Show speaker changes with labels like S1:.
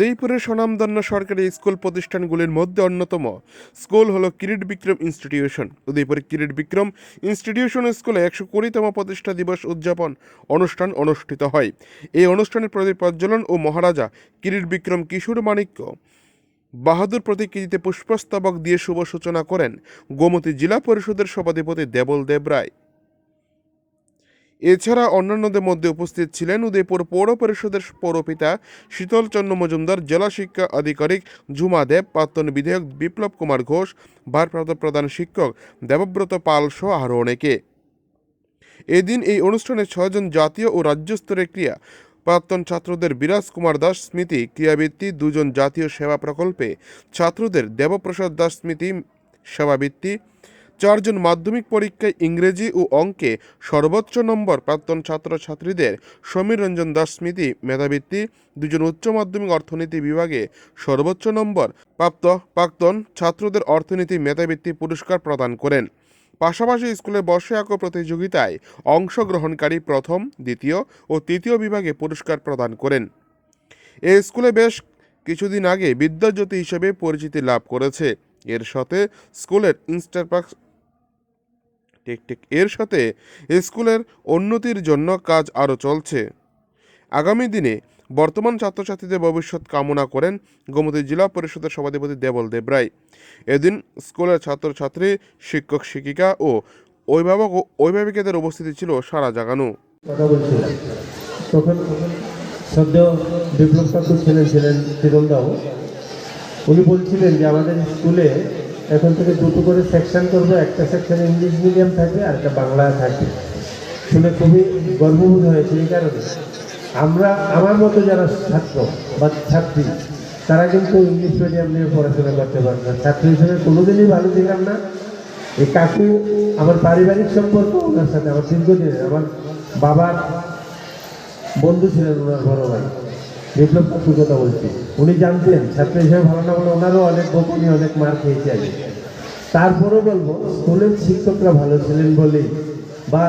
S1: উদয়পুরের স্বনামধন্য সরকারি স্কুল প্রতিষ্ঠানগুলির মধ্যে অন্যতম। স্কুল হলো কিরিট বিক্রম ইনস্টিটিউশন। উদয়পুরের কিরিট বিক্রম ইনস্টিটিউশন স্কুলে একশো কুড়িতম প্রতিষ্ঠা দিবস উদযাপন অনুষ্ঠান অনুষ্ঠিত হয়। এই অনুষ্ঠানের প্রদীপ প্রজ্বলন ও মহারাজা কিরিট বিক্রম কিশোর মাণিক্য। বাহাদুর প্রতিকৃতিতে পুষ্পস্তবক দিয়ে শুভ সূচনা করেন গোমতী জেলা পরিষদের সভাধিপতি দেবল দেব রায়। এছাড়া অন্যান্যদের মধ্যে উপস্থিত ছিলেন উদয়পুর পৌর পরিষদের পৌরপিতা শীতলচন্দ্র মজুমদার, জেলা শিক্ষা আধিকারিক ঝুমা দেব, প্রাক্তন বিধায়ক বিপ্লব কুমার ঘোষ, ভারপ্রাপ্ত প্রধান শিক্ষক দেবব্রত পাল সহ আরও অনেকে। এদিন এই অনুষ্ঠানে ছয়জন জাতীয় ও রাজ্য স্তরের ক্রিয়া। প্রাক্তন ছাত্রদের বিরাজ কুমার দাস স্মৃতি, ক্রিয়াবৃত্তি, দুজন জাতীয় সেবা প্রকল্পে, ছাত্রদের দেবপ্রসাদ দাস স্মৃতি, সেবাবৃত্তি চারজন মাধ্যমিক পরীক্ষায় ইংরেজি ও অঙ্কে সর্বোচ্চ নম্বর প্রাক্তন ছাত্রছাত্রীদের সমীর রঞ্জন দাস স্মৃতি, মেধাবৃত্তি, দুজন উচ্চ মাধ্যমিক অর্থনীতি বিভাগে সর্বোচ্চ নম্বর প্রাপ্ত প্রাক্তন ছাত্রদের অর্থনীতি মেধাবৃত্তি পুরস্কার প্রদান করেন। পাশাপাশি স্কুলের বর্ষে আঁকো প্রতিযোগিতায় অংশগ্রহণকারী প্রথম, দ্বিতীয় ও তৃতীয় বিভাগে পুরস্কার প্রদান করেন। এই স্কুলে বেশ কিছুদিন আগে বিদ্যাজ্যোতি হিসেবে পরিচিতি লাভ করেছে। এর সাথে স্কুলের ইনস্টারপাক ঠিক এর সাথে স্কুলের উন্নতির জন্য কাজ আরও চলছে। আগামী দিনে বর্তমান ছাত্রছাত্রীদের ভবিষ্যৎ কামনা করেন গোমতী জেলা পরিষদের সভাধিপতি দেবল দেব রায়। এদিন স্কুলের ছাত্রছাত্রী, শিক্ষক, শিক্ষিকা ও অভিভাবক ও অভিভাবিকাদের উপস্থিতি ছিল সারা জাগানো।
S2: সদ্য বিপ্লব ছিলেন ছিলেন চিরলদাও উনি বলছিলেন যে, আমাদের স্কুলে এখন থেকে দুটো করে সেকশন করব। একটা সেকশন ইংলিশ মিডিয়াম থাকবে আর একটা বাংলা থাকবে। শুনে খুবই গর্ববোধ হয়েছে এই কারণে। আমরা, আমার মতো যারা ছাত্র বা ছাত্রী, তারা কিন্তু ইংলিশ মিডিয়াম নিয়ে পড়াশোনা করতে পারে না। ছাত্র হিসেবে কোনোদিনই ভালো ছিলাম না। এই কাকু আমার পারিবারিক সম্পর্ক, ওনার সাথে আমার দীর্ঘদিনের, আমার বাবার বন্ধু ছিলেন ওনার বড় ভাই। বিপ্লব কথা বলছি। উনি জানতেন, ছাত্র হিসেবে ভালো না বলে ওনারও অনেক বকুনি, অনেক মার খেয়েছে আগে তারপরেও বলব, স্কুলের শিক্ষকরা ভালো ছিলেন বলে বা